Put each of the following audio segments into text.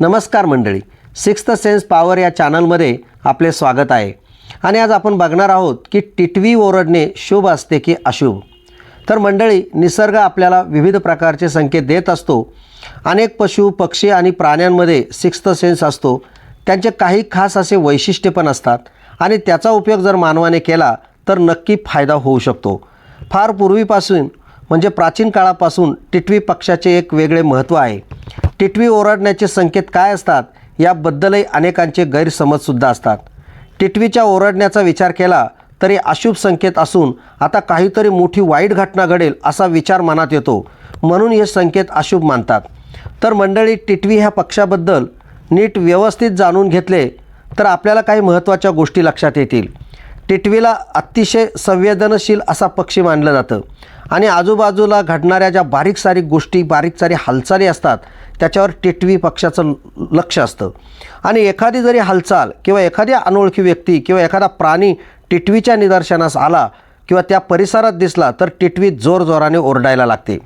नमस्कार मंडळी. Sixth sense power या चॅनलमध्ये आपले स्वागत आहे. आणि आज आपण बघणार आहोत की टिटवी ओरडणे शुभ असते की अशुभ? तर मंडळी निसर्ग आपल्याला विविध प्रकारचे संकेत देत असतो. अनेक पशु पक्षी आणि प्राण्यांमध्ये सिक्स्थ सेन्स असतो. त्यांचे काही खास असे वैशिष्ट्य पण असतात. आणि त्याचा उपयोग जर मानवाने केला तर नक्की फायदा होऊ शकतो. फार पूर्वीपासून म्हणजे प्राचीन काळापासून टिटवी पक्षाचे एक वेगळे महत्त्व आहे. टिटवी ओरडण्याचे संकेत काय असतात याबद्दलही अनेकांचे गैरसमजसुद्धा असतात. टिटवीच्या ओरडण्याचा विचार केला तरी अशुभ संकेत असून आता काहीतरी मोठी वाईट घटना घडेल असा विचार मनात येतो. म्हणून हे संकेत अशुभ मानतात. तर मंडळी टिटवी ह्या पक्षाबद्दल नीट व्यवस्थित जाणून घेतले तर आपल्याला काही महत्त्वाच्या गोष्टी लक्षात येतील. टिटवीला अतिशय संवेदनशील असा पक्षी मानलं जातं. आणि आजूबाजूला घडणाऱ्या ज्या बारीक सारीक गोष्टी बारीक सारी हालचाली असतात त्याच्यावर टिटवी पक्षाचं लक्ष असतं. आणि एखादी जरी हालचाल किंवा एखादी अनोळखी व्यक्ती किंवा एखादा प्राणी टिटवीच्या निदर्शनास आला किंवा त्या परिसरात दिसला तर टिटवी जोरजोराने ओरडायला लागते.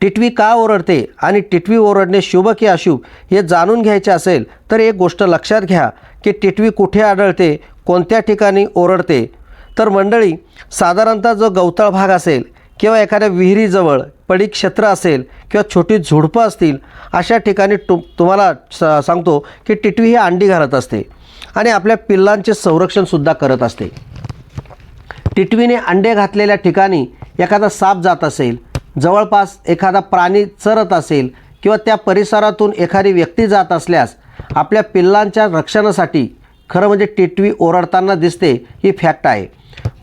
टिटवी का ओरडते आणि टिटवी ओरडणे शुभ की अशुभ हे जाणून घ्यायचे असेल तर एक गोष्ट लक्षात घ्या की टिटवी कुठे आढळते कोणत्या ठिकाणी ओरडते. तर मंडळी साधारणतः जो गवताळ भाग असेल किंवा एखाद्या विहिरीजवळ पडीक क्षेत्र असेल किंवा छोटी झुडपं असतील अशा ठिकाणी तु तुम्हाला स सांगतो की टिटवी ही अंडी घालत असते आणि आपल्या पिल्लांचे संरक्षणसुद्धा करत असते. टिटवीने अंडे घातलेल्या ठिकाणी एखादा साप जात असेल जवळपास एखादा प्राणी चरत असेल किंवा त्या परिसरातून एखादी व्यक्ती जात असल्यास आपल्या पिल्लांच्या रक्षणासाठी खरं म्हणजे टिटवी ओरडताना दिसते ही फॅक्ट आहे.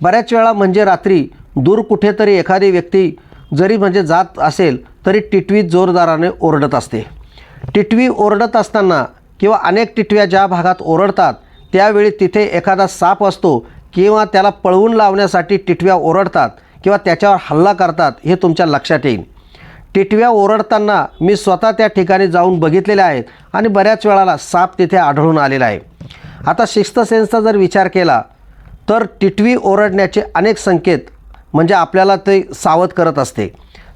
बऱ्याच वेळा म्हणजे रात्री दूर कुठेतरी एखादी व्यक्ती जरी म्हणजे जात असेल तरी टिटवी जोरदाराने ओरडत असते. टिटवी ओरडत असताना किंवा अनेक टिटव्या ज्या भागात ओरडतात त्यावेळी तिथे एखादा साप असतो किंवा त्याला पळवून लावण्यासाठी टिटव्या ओरडतात किंवा त्याच्यावर हल्ला करतात हे तुमच्या लक्षात येईल. टिटव्या ओरडताना मी स्वतः त्या ठिकाणी जाऊन बघितलेले आहेत आणि बऱ्याच वेळाला साप तिथे आढळून आलेला आहे. आता शिस्त सेन्सचा जर विचार केला तर टिटवी ओरडण्याचे अनेक संकेत म्हणजे आपल्याला ते सावध करत असते.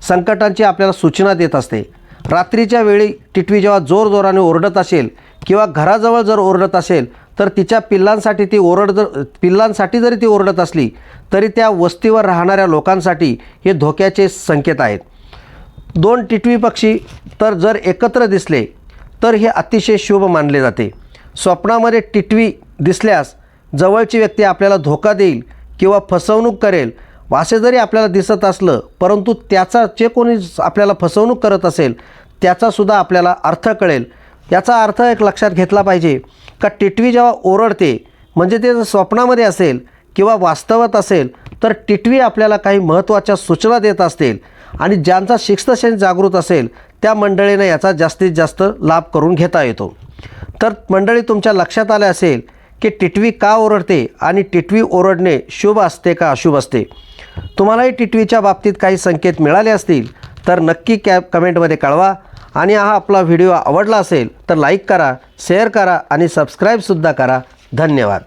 संकटांची आपल्याला सूचना देत असते. रात्रीच्या वेळी टिटवी जेव्हा जोरजोराने ओरडत असेल किंवा घराजवळ जर ओरडत असेल तर तिच्या पिल्लांसाठी ती ओरड जर पिल्लांसाठी जरी ती ओरडत असली तरी त्या वस्तीवर राहणाऱ्या लोकांसाठी हे धोक्याचे संकेत आहेत. दोन टिटवी पक्षी तर जर एकत्र दिसले तर हे अतिशय शुभ मानले जाते. स्वप्नामध्ये टिटवी दिसल्यास जवळची व्यक्ती आपल्याला धोका देईल किंवा फसवणूक करेल असे जरी आपल्याला दिसत असलं परंतु त्याचा जे कोणी आपल्याला फसवणूक करत असेल त्याचासुद्धा आपल्याला अर्थ कळेल. याचा अर्थ एक लक्षात घेतला पाहिजे का टिटवी जेव्हा ओरडते म्हणजे ते जर स्वप्नामध्ये असेल किंवा वास्तवात असेल तर टिटवी आपल्याला काही महत्त्वाच्या सूचना देत असतील आणि ज्यांचा शिक्षण जागृत असेल त्या मंडळीनं याचा जास्तीत जास्त लाभ करून घेता येतो. तर मंडळी तुमच्या लक्षात आले असेल की टिटवी का ओरडते आणि टिटवी ओरडणे शुभ असते का अशुभ असते? तुम्हालाही टिटवीच्या बाबतीत काही संकेत मिळाले असतील तर नक्की कॅ कमेंटमध्ये कळवा. आणि हा आपला व्हिडिओ आवडला असेल तर लाईक करा शेअर करा आणि सबस्क्राईबसुद्धा करा. धन्यवाद.